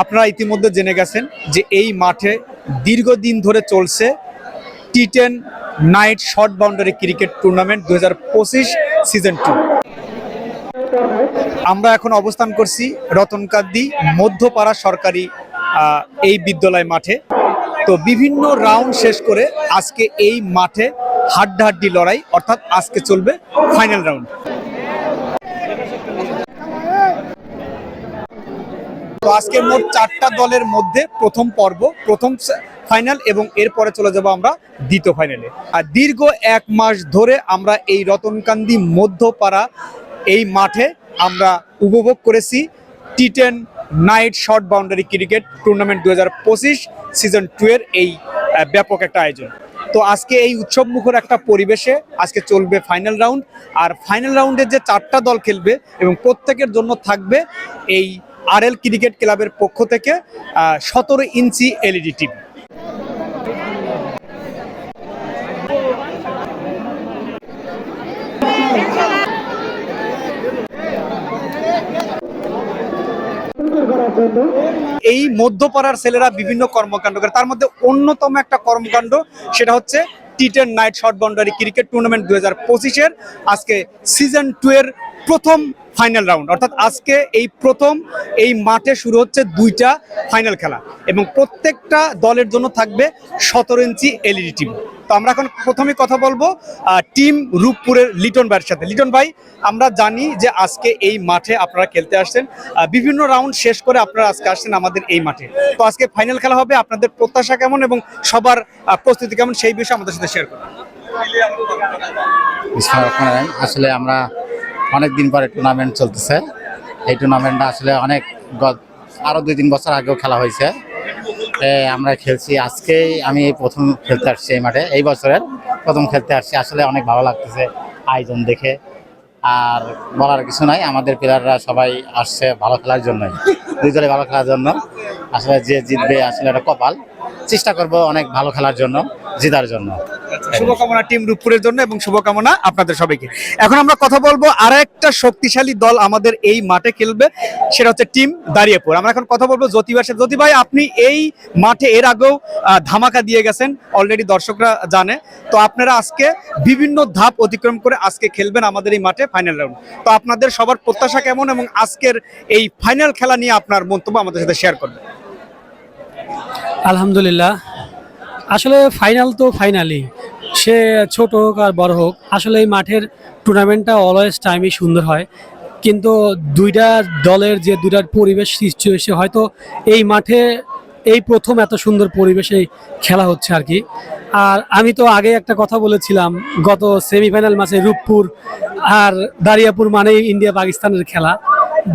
আপনারা ইতিমধ্যে জেনে গেছেন যে এই মাঠে দীর্ঘদিন ধরে চলছে T ten night short boundary cricket tournament দু হাজার পঁচিশ সিজন টু আমরা এখন অবস্থান করছি রতনকান্দি মধ্যপাড়া সরকারি এই বিদ্যালয় মাঠে। তো বিভিন্ন রাউন্ড শেষ করে আজকে এই মাঠে হাড্ডাহাড্ডি লড়াই, অর্থাৎ আজকে চলবে ফাইনাল রাউন্ড। তো আজকে মোট চারটা দলের মধ্যে প্রথম পর্ব, প্রথম ফাইনাল এবং এরপরে চলে যাব আমরা দ্বিতীয় ফাইনালে আর দীর্ঘ এক মাস ধরে আমরা এই রতনকান্দি মধ্যপাড়া এই মাঠে আমরা উপভোগ করেছি T ten night short boundary cricket tournament দু হাজার পঁচিশ সিজন টু এর এই ব্যাপক একটা আয়োজন। তো আজকে এই উৎসব মুখর একটা পরিবেশে আজকে চলবে ফাইনাল রাউন্ড আর ফাইনাল রাউন্ডে যে চারটা দল খেলবে এবং প্রত্যেকের জন্য থাকবে এই আরএল ক্রিকেট ক্লাবের পক্ষ থেকে সতেরো ইঞ্চি এলইডি টিভি। এই মধ্যপাড়ার ছেলেরা বিভিন্ন কর্মকাণ্ড করে। তার মধ্যে অন্যতম একটা কর্মকাণ্ড, সেটা হচ্ছে T ten night short boundary cricket tournament দু হাজার পঁচিশের আজকে সিজন টু এর প্রথম ফাইনাল রাউন্ড। অর্থাৎ আজকে এই প্রথম, এই মাঠে শুরু হচ্ছে দুইটা ফাইনাল খেলা এবং প্রত্যেকটা দলের জন্য থাকবে সতেরো ইঞ্চি এলইডি টিভি তো আমরা এখন প্রথমে কথা বলব টিম রূপপুরের লিটন ভাইয়ের সাথে। লিটন ভাই, আমরা জানি যে আজকে এই মাঠে আপনারা খেলতে আসছেন। বিভিন্ন রাউন্ড শেষ করে আপনারা আজকে আসছেন আমাদের এই মাঠে। তো আজকে ফাইনাল খেলা হবে, আপনাদের প্রত্যাশা কেমন এবং সবার প্রস্তুতি কেমন সেই বিষয়ে আমাদের সাথে শেয়ার করুন। আসলে আমরা অনেক দিন পরে টুর্নামেন্ট চলতেছে। এই টুর্নামেন্টটা আসলে অনেক গ- আরও দুই তিন বছর আগেও খেলা হয়েছে। আমরা খেলছি আজকেই, আমি প্রথম খেলতে আসছি এই মাঠে। এই বছরের প্রথম খেলতে আসছি। আসলে অনেক ভালো লাগতেছে আয়োজন দেখে। আর বলার কিছু নাই, আমাদের প্লেয়াররা সবাই আসছে ভালো খেলার জন্যই। দুই ভালো খেলার জন্য। আসলে যে জিতবে আসলে একটা কপাল। চেষ্টা করব অনেক ভালো খেলার জন্য। জেতার জন্য। শুভকামনা টিম রূপপুরের জন্য এবং শুভকামনা আপনাদের সবাইকে। এখন আমরা কথা বলব আর একটা শক্তিশালী দল আমাদের এই মাঠে খেলবে সেটা হচ্ছে টিম দাঁড়িয়েপুর। আমরা এখন কথা বলব জ্যোতিবার সাথে। জ্যোতি ভাই আপনি এই মাঠে এর আগেও আহ, ধামাকা দিয়ে গেছেন অলরেডি দর্শকরা জানে। তো আপনারা আজকে বিভিন্ন ধাপ অতিক্রম করে আজকে খেলবেন আমাদের এই মাঠে ফাইনাল রাউন্ড তো আপনাদের সবার প্রত্যাশা কেমন এবং আজকের এই ফাইনাল খেলা নিয়ে আপনার মন্তব্য আমাদের সাথে শেয়ার করবেন। আলহামদুলিল্লাহ আসলে ফাইনাল তো ফাইনালই সে ছোট হোক আর বড় হোক, আসলে এই মাঠের টুর্নামেন্টটা অলওয়েজ টাইমই সুন্দর হয়। কিন্তু দুইটা দলের যে দুইটার পরিবেশ সৃষ্টি হয়েছে, হয়তো এই মাঠে এই প্রথম এত সুন্দর পরিবেশে খেলা হচ্ছে আর কি। আর আমি তো আগে একটা কথা বলেছিলাম, গত সেমিফাইনাল ম্যাচে রূপপুর আর দারিয়াপুর মানেই ইন্ডিয়া পাকিস্তানের খেলা।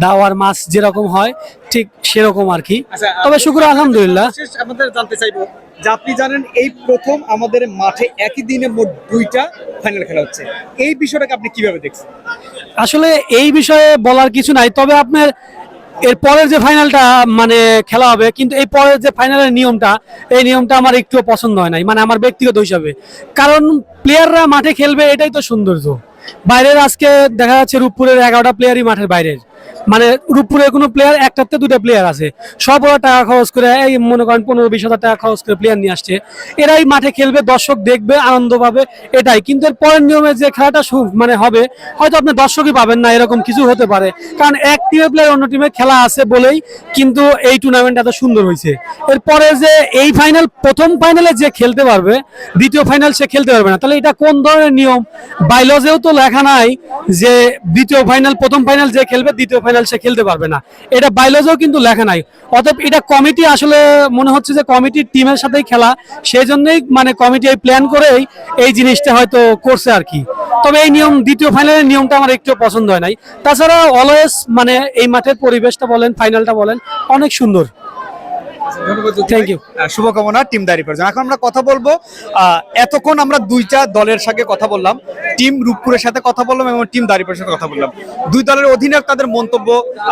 দাওয়ার মাছ যেরকম হয় ঠিক সেরকম আর কি। আচ্ছা, তবে শুক্র আলহামদুলিল্লাহ। আপনাদের জানতে চাইব যে আপনি জানেন এই প্রথম আমাদের মাঠে একই দিনে মোট দুইটা ফাইনাল খেলা হচ্ছে। এই বিষয়টাকে আপনি কীভাবে দেখছেন? আসলে এই বিষয়ে বলার কিছু নাই তবে আপনার এর পরের যে ফাইনালটা মানে খেলা হবে কিন্তু এই পরের যে ফাইনালের নিয়মটা এই নিয়মটা আমার একটুও পছন্দ হয় নাই মানে আমার ব্যক্তিগত হিসাবে। কারণ প্লেয়াররা মাঠে খেলবে এটাই তো সৌন্দর্য। বাইরের আজকে দেখা যাচ্ছে রূপপুরের এগারোটা প্লেয়ারই মাঠের বাইরের। মানে রূপপুরের কোনো প্লেয়ার একটাতে দুটা প্লেয়ার আছে। সব ওরা টাকা খরচ করে, এই মনে করেন পনেরো বিশ হাজার টাকা খরচ করে প্লেয়ার নিয়ে আসছে। এরাই মাঠে খেলবে, দর্শক দেখবে, আনন্দ পাবে, এটাই। কিন্তু এর পরের নিয়মে যে খেলাটা মানে হবে, হয়তো আপনি দর্শকই পাবেন না, এরকম কিছু হতে পারে। কারণ এক টিমের প্লেয়ার অন্য টিমে খেলা আছে বলেই কিন্তু এই টুর্নামেন্ট এত সুন্দর হয়েছে। এরপরে যে এই ফাইনাল প্রথম ফাইনালে যে খেলতে পারবে, দ্বিতীয় ফাইনাল সে খেলতে পারবে না। তাহলে এটা কোন ধরনের নিয়ম? বাইলজেও তো লেখা নাই যে দ্বিতীয় ফাইনাল প্রথম ফাইনাল যে খেলবে, দ্বিতীয় ফাইনাল সে খেলতে পারবে না। এটা বাইলজেও কিন্তু লেখা নাই। অতএব এটা কমিটি আসলে মনে হচ্ছে যে কমিটির টিমের সাথেই খেলা। সেই জন্যই মানে কমিটি এই প্ল্যান করেই এই জিনিসটা হয়তো করছে আর কি। তবে এই নিয়ম দ্বিতীয় ফাইনালের নিয়মটা আমার একটু পছন্দ হয় নাই। তাছাড়া অলওয়েজ মানে এই মাঠের পরিবেশটা বলেন ফাইনালটা বলেন অনেক সুন্দর। শুভকামনা টিম দাঁড়ি পড়ছে এখন আমরা কথা বলব আহ, এতক্ষণ আমরা দুইটা দলের সাথে কথা বললাম। টিম রূপপুরের সাথে কথা বললাম এবং টিম দাঁড়িপুরের সাথে কথা বললাম। দুই দলের অধিনায়ক তাদের মন্তব্য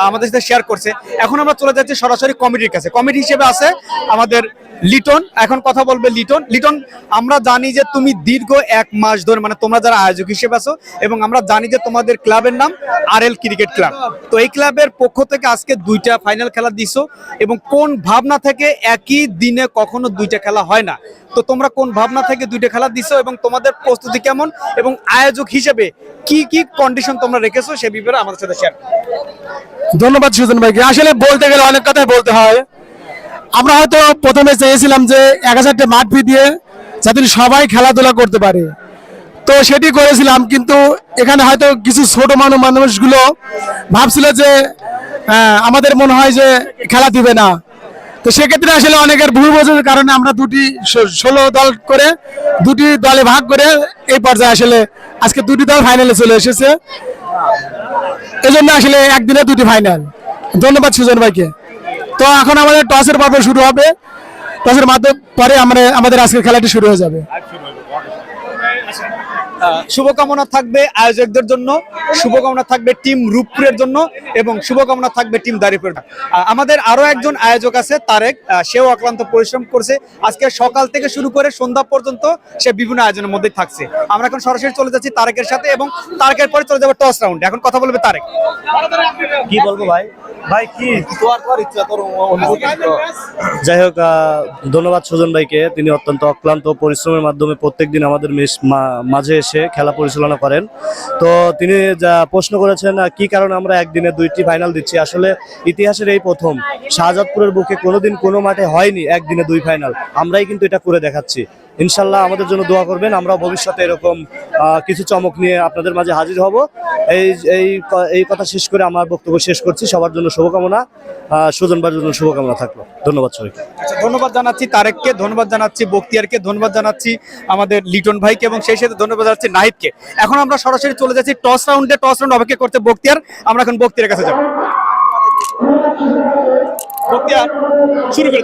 আমাদের সাথে শেয়ার করছে। এখন আমরা চলে যাচ্ছি সরাসরি কমিটির কাছে। কমিটি হিসেবে আছে আমাদের লিটন। এখন কথা বলবে লিটন। লিটন, আমরা জানি যে তুমি দীর্ঘ এক মাস ধরে মানে তোমরা যারা আয়োজক হিসেবে আছো, এবং আমরা জানি যে তোমাদের ক্লাবের নাম আর এল ক্রিকেট ক্লাব। তো এই ক্লাবের পক্ষ থেকে আজকে দুইটা ফাইনাল খেলা দিছো, এবং কোন ভাবনা থেকে একই দিনে কখনো দুইটা খেলা হয় না? তো তোমরা কোন ভাবনা থেকে দুইটা খেলা দিছো, এবং তোমাদের প্রস্তুতি কেমন, এবং আয়োজক হিসেবে কি কি কন্ডিশন তোমরা রেখেছো সে ব্যাপারে আমাদের সাথে শেয়ার ধন্যবাদ সুজন ভাইকে। আসলে বলতে গেলে অনেক কথাই বলতে হয়। আমরা হয়তো প্রথমে চেয়েছিলাম যে এক হাজারটা মাঠ দিয়ে যাতে সবাই খেলাধুলা করতে পারে। তো সেটি করেছিলাম, কিন্তু এখানে হয়তো কিছু ছোট মানুষ মানুষগুলো ভাবছিল যে আমাদের মনে হয় যে খেলা দিবে না। তো সেক্ষেত্রে আসলে অনেকের ভুল বোঝার কারণে আমরা দুটি ষোলো দল করে দুটি দলে ভাগ করে এই পর্যায়ে আসলে আজকে দুটি দল ফাইনালে চলে এসেছে। এজন্য আসলে একদিনে দুটি ফাইনাল ধন্যবাদ সুজন ভাইকে। তো এখন আমাদের টসের পর্ব শুরু হবে। টসের মাধ্যম পরে আমরা আমাদের আজকের খেলাটি শুরু হয়ে যাবে। আহ, শুভকামনা থাকবে আয়োজকদের জন্য, শুভকামনা থাকবে টিম রূপপুরের জন্য এবং শুভকামনা থাকবে টিম দারিপুর আমাদের আরও একজন আয়োজক আছে, তারেক সেও অক্লান্ত পরিশ্রম করছে। আজকে সকাল থেকে শুরু করে সন্ধ্যা পর্যন্ত সে বিভিন্ন আয়োজনের মধ্যে থাকছে। আমরা এখন সরাসরি চলে যাচ্ছি তারেকের সাথে এবং তারেকের পরে চলে যাব টস রাউন্ড। এখন কথা বলবে তারেক। কি বলব ভাই? ভাই, কি? তোর তোর ইচ্ছা যাই হোক ধন্যবাদ সুজন ভাইকে। তিনি অত্যন্ত অক্লান্ত পরিশ্রমের মাধ্যমে প্রত্যেকদিন আমাদের মেশ- মা- মাঝে এসে খেলা পরিচালনা করেন। তো তিনি যা প্রশ্ন করেছেন কি কারণে আমরা একদিনে দুইটি ফাইনাল দিচ্ছি? আসলে ইতিহাসের এই প্রথম, শাহজাদপুরের বুকে কোনোদিন কোনো মাঠে হয়নি একদিনে দুই ফাইনাল আমরাই কিন্তু এটা করে দেখাচ্ছি। ইনশাল্লাহ আমাদের জন্য দোয়া করবেন আমরা ভবিষ্যতে এরকম কিছু চমক নিয়ে আপনাদের মাঝে হাজির হব। এই এই এই কথা শেষ করে আমার বক্তব্য শেষ করছি। সবার জন্য শুভকামনা। সুজনবার জন্য শুভকামনা থাকল। ধন্যবাদ সবাইকে। আচ্ছা ধন্যবাদ জানাচ্ছি তারেককে, ধন্যবাদ জানাচ্ছি বক্তিয়ারকে, ধন্যবাদ জানাচ্ছি আমাদের লিটন ভাইকে এবং সেই সাথে ধন্যবাদ জানাচ্ছি নাহিদকে। এখন আমরা সরাসরি চলে যাচ্ছি টস রাউন্ডে। টস রাউন্ড অপেক্ষা করতে বক্তিয়ার। আমরা এখন বক্তিয়ার কাছে যাব। বক্তিয়ার, শুরু করে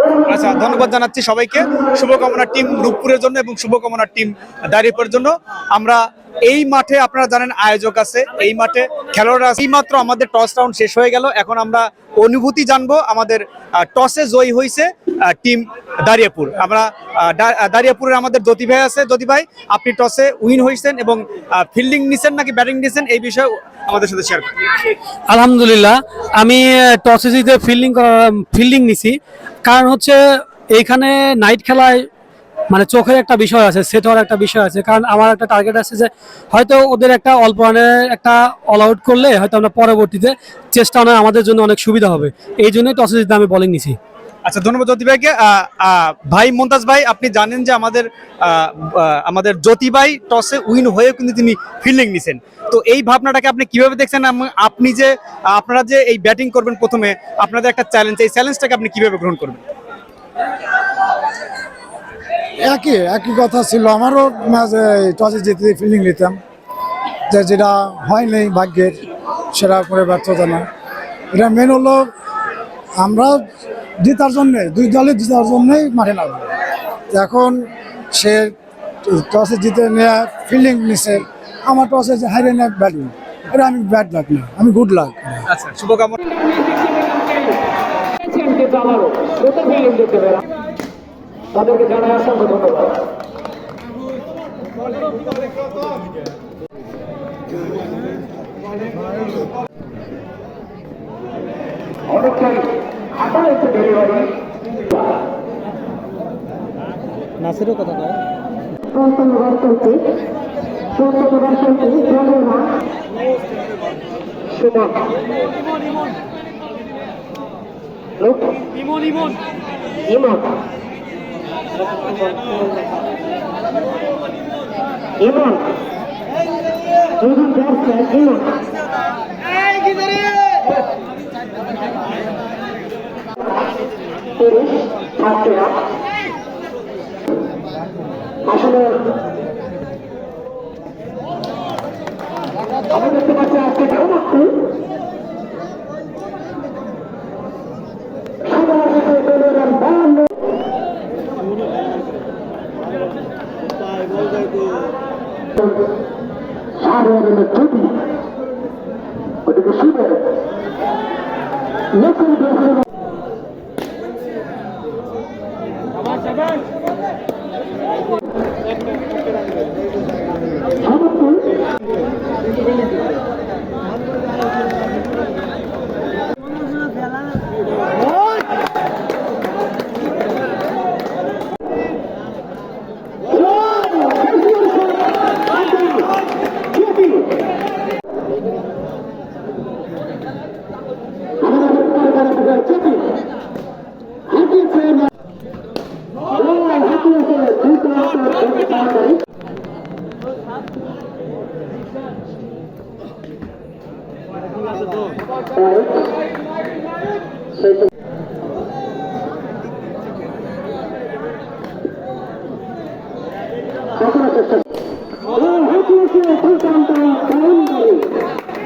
আচ্ছা ধন্যবাদ জানাচ্ছি সবাইকে। শুভকামনা টিম রূপপুরের জন্য এবং শুভকামনা টিম দাঁড়িপুরের জন্য। আমরা এই মাঠে আপনারা জানেন আয়োজক আছে। এই মাঠে খেলোয়াড়রা আছে। এইমাত্র আমাদের টস রাউন্ড শেষ হয়ে গেল। এখন আমরা অনুভূতি জানব আমাদের টসে জয়ী হয়েছে টিম দারিয়াপুর আমরা আহ, দা- আহ, দাঁড়িয়াপুরের আমাদের জ্যোতি ভাই আছে। জ্যোতি ভাই আপনি টসে উইন হয়েছেন এবং ফিল্ডিং নিছেন নাকি ব্যাটিং নিছেন? এই বিষয়ে আমাদের সাথে শেয়ার করুন। আলহামদুলিল্লাহ আমি টসে জিতে ফিল্ডিং ফিল্ডিং নিছি। কারণ হচ্ছে এইখানে নাইট খেলায় মানে চোখের একটা বিষয় আছে সেট হওয়ার একটা বিষয় আছে। কারণ আমার একটা টার্গেট আছে যে হয়তো ওদের একটা অল্প রানের একটা অল আউট করলে হয়তো আমরা পরবর্তীতে চেষ্টা অনেক আমাদের জন্য অনেক সুবিধা হবে। এই জন্যই টসে জিতে আমি বোলিং নিছি। আচ্ছা ধন্যবাদ জ্যোতি ভাইকে। ভাই মমতাজ ভাই, আপনি জানেন যে আমাদের আমাদের জ্যোতি ভাই টসে উইন হয়েও কিন্তু তিনি ফিল্ডিং নিছেন। তো এই ভাবনাটাকে আপনি কীভাবে দেখছেন? আপনি যে, আপনারা যে এই ব্যাটিং করবেন প্রথমে, আপনাদের একটা চ্যালেঞ্জ এই চ্যালেঞ্জটাকে আপনি কীভাবে গ্রহণ করবেন? একই একই কথা ছিল। আমারও টসে জিতে ফিল্ডিং নিতাম। যে যেটা হয়নি ভাগ্যের, সেটা করে ব্যর্থতা না। এটা মেন হলো, আমরা জেতার জন্যে, দুই দলে জেতার জন্যেই মাঠে নামবো এখন সে টসে জিতে নেওয়া ফিল্ডিং নিছে। আমার টসে যে হাইরে নেয় ব্যাটিং। এটা আমি ব্যাড লাগ না আমি গুড লাগ আচ্ছা শুভকামনা। তাদেরকে জানাই অসংখ্য ধন্যবাদ। অনেকটাই হাঁটা একটু ডেলিভারি নাসিরও কথা কয়। চৌদ্দবার চলছে জলেরা সুমন ইমন আসলে আমরা দেখতে পাচ্ছি আজকে খেলাচ্ছি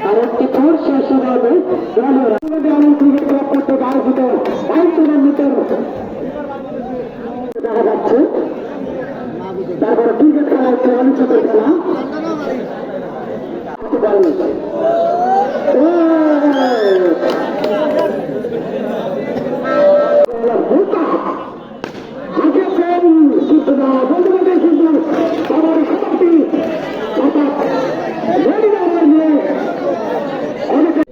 আরেকটি ফোর শেষ হবে ক্রিকেট ক্লাব টুর্নামেন্টের দেখা যাচ্ছে তারপরে ক্রিকেট খেলা হচ্ছে অনিশ্চিতের খেলা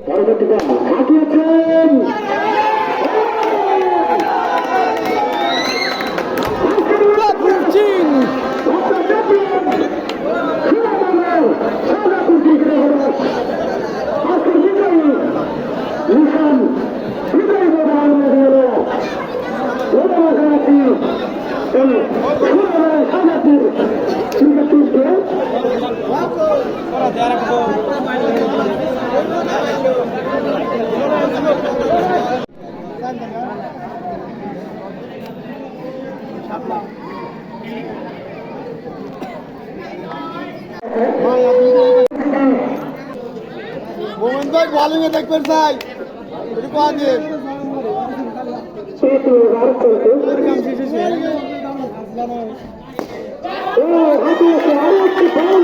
পরবর্তীতে হাঁটিয়েছেন ও হাঁটিয়েছে আরেকটি বল